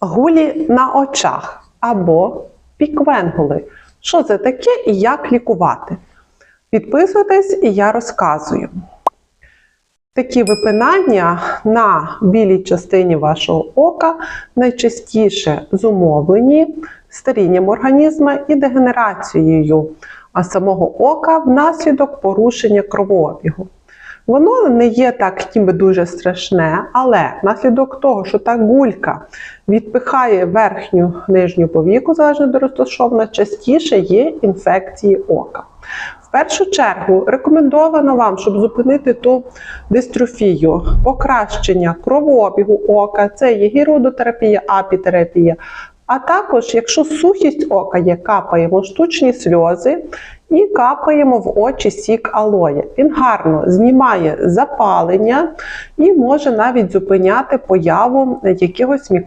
Гулі на очах або піквенгули. Що це таке і як лікувати? Підписуйтесь і я розказую. Такі випинання на білій частині вашого ока найчастіше зумовлені старінням організму і дегенерацією самого ока внаслідок порушення кровообігу. Воно не є так ніби дуже страшне, але внаслідок того, що та гулька відпихає верхню нижню повіку, залежно до розташована, частіше є інфекції ока. В першу чергу рекомендовано вам, щоб зупинити ту дистрофію, покращення кровообігу ока, це є гірудотерапія, апітерапія. А також, якщо сухість ока є, капаємо штучні сльози і капаємо в очі сік алоє. Він гарно знімає запалення і може навіть зупиняти появу якихось